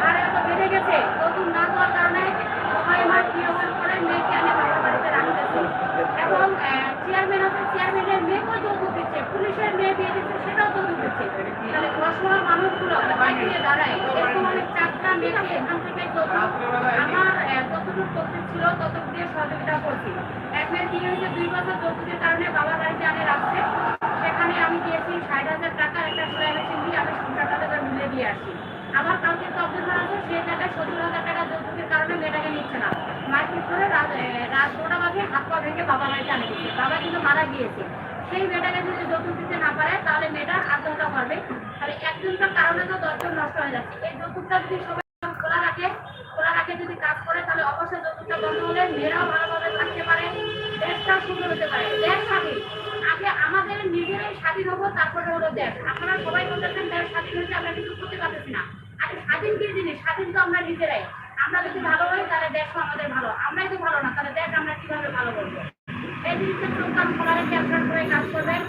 হারে এত বেড়ে গেছে নতুন না হওয়ার কারণে সবাই পড়ে মেয়েকে আমি বাড়িতে রাখতেছি এবং চেয়ারম্যান আছে চেয়ারম্যানের মেয়েকেও যৌতুক দিচ্ছে পুলিশের মেয়ে বিয়ে দিচ্ছে সেটাও যৌতুক দিচ্ছে তাহলে অসহায় মানুষগুলো বাইরে দাঁড়ায় আমি চারটা মেয়েকে এখান থেকে আমার যতটুকু করতে ছিল ততটুকু দিয়ে সহযোগিতা করছি এক মেয়ে কি দুই বছর যৌতুকের কারণে বাবার বাড়িতে আনে রাখছে সেখানে আমি দিয়েছি ষাট হাজার টাকা একটা সেলাই দিয়ে আমি সংসার টাকা মিলে দিয়ে আসি। আমার কালকে তবদিল আছে সে জায়গায় সত্তর হাজার টাকা যৌতুকের কারণে মেয়েটাকে নিচ্ছে না। মারপিট করে রাত রাত নটা বাজে হাত পা ভেঙে বাবা বাড়িতে আনে দিচ্ছে। বাবা কিন্তু মারা গিয়েছে। সেই মেয়েটাকে যদি যৌতুক দিতে না পারে, তাহলে মেয়েটা আত্মহত্যা করবে তাহলে একজনকার কারণে তো দশজন নষ্ট হয়ে যাচ্ছে। এই যৌতুকটা যদি সবাই খোলা রাখে খোলা রাখে যদি কাজ করে, তাহলে অবশ্যই যৌতুকটা বন্ধ হলে মেয়েরাও ভালোভাবে থাকতে পারে দেশটাও সুন্দর হতে পারে। দেশ স্বাধীন। আগে আমাদের নিজেরাই স্বাধীন হব, তারপরে হলো দেশ। আপনারা সবাই বলতেছেন দেশ স্বাধীন হয়েছে, আমরা কিছু করতে পারতেছি না। স্বাধীন কি জিনিস? স্বাধীন তো আমরা নিজেরাই। আমরা যদি ভালো হই তাহলে দেশও আমাদের ভালো। আমরাই তো ভালো না তাহলে দেশ আমরা কীভাবে ভালো করব? এই জিনিসটা আপনারা করে কাজ করবেন।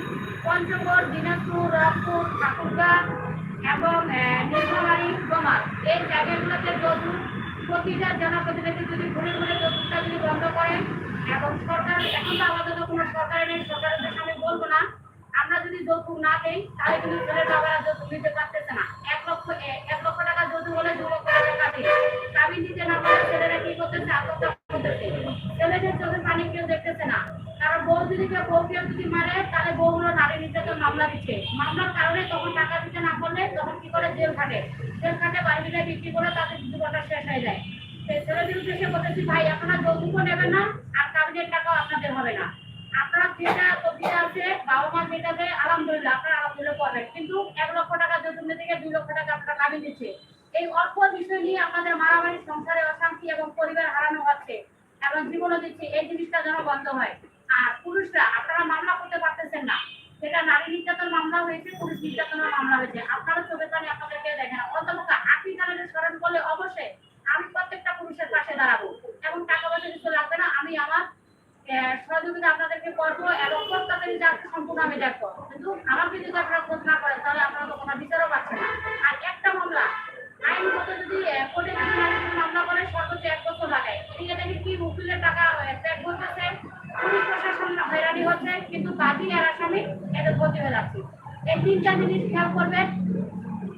পঞ্চগড় দিনাজপুর রংপুর ঠাকুরগাঁ এবং আহ, নীলফামারী গোমাল এই জায়গাগুলোতে যৌতুক প্রতিটা জনপ্রতিনিধি যদি ঘুরে ঘুরে যৌতুকটা যদি বন্ধ করেন এবং সরকার এখন তো আপাতত কোনো সরকারের নেই সরকারের আমি বলব না। আমরা যদি যৌতুক না দেই তাহলে কিন্তু ছেলের বাবারা যৌতুক দিতে পারতেছে না। কারণ বউ যদি মারে, তাহলে বউগুলো নারী নির্যাতন মামলা দিচ্ছে। মামলার কারণে তখন টাকা দিতে না পারলে তখন কি করে জেল খাটে? জেল খাটে বাড়ি বিক্রি করে তাদের জীবনটা শেষ হয়ে যায়। সেই ছেলেদের উদ্দেশ্যে বলতেছি ভাই, আপনারা যৌতুকও নেবেন না, আর কাবিনের টাকাও আপনাদের হবে না। আপনারা যেটা সবজিটা আছে বাবা মা যেটা দেয়, আলহামদুলিল্লাহ, আপনারা আলহামদুলিল্লাহ করবেন। কিন্তু এক লক্ষ টাকা যৌতুক থেকে দুই লক্ষ টাকা আপনারা কাবিন দিচ্ছে। এই অল্প বিষয় নিয়ে আপনাদের মারামারি, সংসারে অশান্তি এবং পরিবার হারানো হচ্ছে এবং জীবনও দিচ্ছে। এই জিনিসটা যেন বন্ধ হয়। আর পুরুষরা, আপনারা মামলা করতে পারতেছেন না। সেটা নারী নির্যাতন মামলা হয়েছে, পুরুষ নির্যাতনের মামলা হয়েছে। আপনারা চোখে কানে আপনাদেরকে দেখেন। অন্তত আকি কারণে স্মরণ করলে অবশ্যই আমি প্রত্যেকটা পুরুষের পাশে দাঁড়াবো। এবং টাকা পয়সা কিছু লাগবে না, আমি আমার সহযোগিতা আপনাদেরকে করব এবং প্রত্যেকের যার সম্পূর্ণ আমি দেখব। কিন্তু আমাকে যদি আপনারা খোঁজ না করেন তাহলে আপনারা তো কোনো বিচারও পাচ্ছেন না। আর একটা মামলা, আইনগত যদি কোর্টে যদি মামলা করে, সর্বোচ্চ এক বছর লাগায় এদিকে দেখি কি উকিলের টাকা ট্যাগ বলতেছে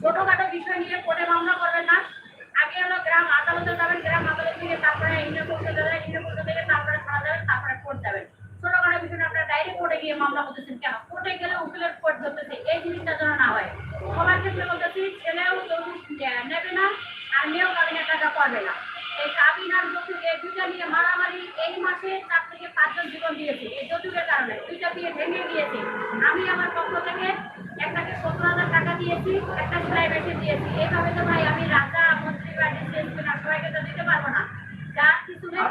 ছোটখাটো বিষয় নিয়ে কোর্টে মামলা করবেন না। আগে হলো গ্রাম আদালতে যাবেন, গ্রাম আদালত থেকে তারপরে থেকে তারপরে থানা যাবেন, তারপরে কোর্ট যাবেন। ছোটখাটো বিষয় আপনারা ডাইরেক্ট কোর্টে গিয়ে মামলা করতেছেন কেন? কোর্টে গেলে উকিলের কোর্ট ধরতেছে, এই জিনিসটা যেন না হয়। সবার ক্ষেত্রে বলতেছি, ছেলেও নেবে না, আর মেয়েও কাবিনের টাকা পাবে না। দিয়েছে এই যৌতুকের কারণে। দুইটা বিয়ে ভেঙে গিয়েছে আমি আমার পক্ষ থেকে একটাকে সত্তর হাজার টাকা দিয়েছি একটা সেলাই মেশিন দিয়েছি। এইভাবে তো ভাই আমি রাজা মন্ত্রী বা ডিসিএসপি সবাইকে তো দিতে পারব না। কিছু নেই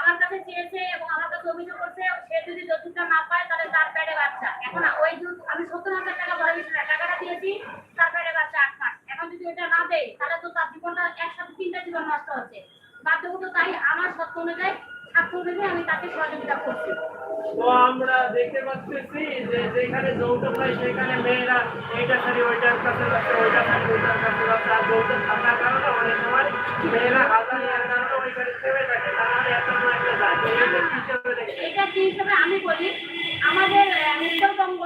আমার কাছে চেয়েছে এবং আমার কাছে অভিযোগ করছে সে যদি যৌতুকটা না পায় তাহলে তার পেটে বাচ্চা। এখন ওই যৌতুক আমি সত্তর হাজার টাকা বড় বিষয় টাকাটা দিয়েছি তার পেটে বাচ্চা আট মাস। এখন যদি ওটা না দেয় তাহলে তো তার জীবনটা একসাথে তিনটা জীবন নষ্ট হচ্ছে। বাধ্যগত তাই আমার সত্য অনুযায়ী অনুযায়ী আমি তাকে সহযোগিতা করছি। তো আমরা দেখতে পাচ্ছি যে যেখানে যৌতুক হয় সেখানে মেয়েরা এইটা শাড়ি ওইটার কাছে যাচ্ছে ওইটা শাড়ি ওইটার কাছে যাচ্ছে। আর যৌতুক থাকার কারণে অনেক সময় মেয়েরা হাজার নেওয়ার কারণে ওইখানে থেমে থাকে তার একটা না একটা যায় তো এইটা কি হিসাবে এটা কি হিসেবে আমি বলি আমাদের উত্তরবঙ্গ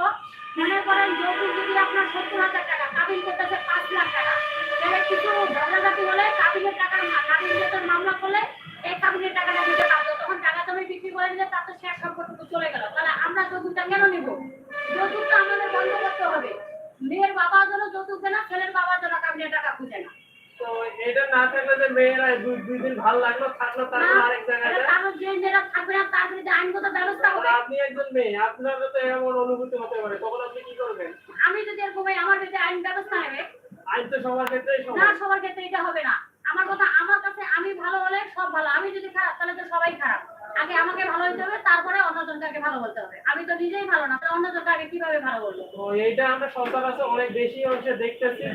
মনে করেন যৌতুক যদি আপনার সত্তর হাজার টাকা কাবিন করতেছে পাঁচ লাখ টাকা। তাহলে কিছু ঝগড়াঝাটি হলে কাবিনের টাকা নির্যাতন মামলা করলে দিলে তার তো শেষ চলে গেল তাহলে আমরা যৌতুকটা কেন নিব? যৌতুকটা আমাদের বন্ধ করতে হবে। মেয়ের বাবা যেন যৌতুক দেয় না ছেলের বাবা যেন কাবিনের টাকা খুঁজে না। তো এটা না থাকলে যে মেয়েরা দুই দুই দিন ভালো লাগল থাকল তারপর আরেক জায়গায় কারণ যে মেয়েরা থাকবে না তার বিরুদ্ধে আইনগত ব্যবস্থা হবে। আপনি একজন মেয়ে আপনারও তো এমন অনুভূতি হতে পারে। তখন আপনি কি করবেন? আমি যদি এরকম আমার বিরুদ্ধে আইন ব্যবস্থা নেবে? আইন তো সবার ক্ষেত্রেই না সবার ক্ষেত্রে এটা হবে না। আমার কথা আমার কাছে আমি ভালো হলে সব ভালো। আমি যদি খারাপ তাহলে তো সবাই খারাপ আগে আমাকে ভালো হতে হবে তারপরে অন্যজনকে ভালো বলতে হবে। আমি তো নিজেই ভালো না অন্যজনকে আগে কীভাবে ভালো বলব? তো এইটা আমরা সচরাচর অনেক বেশি অংশে দেখতেছি।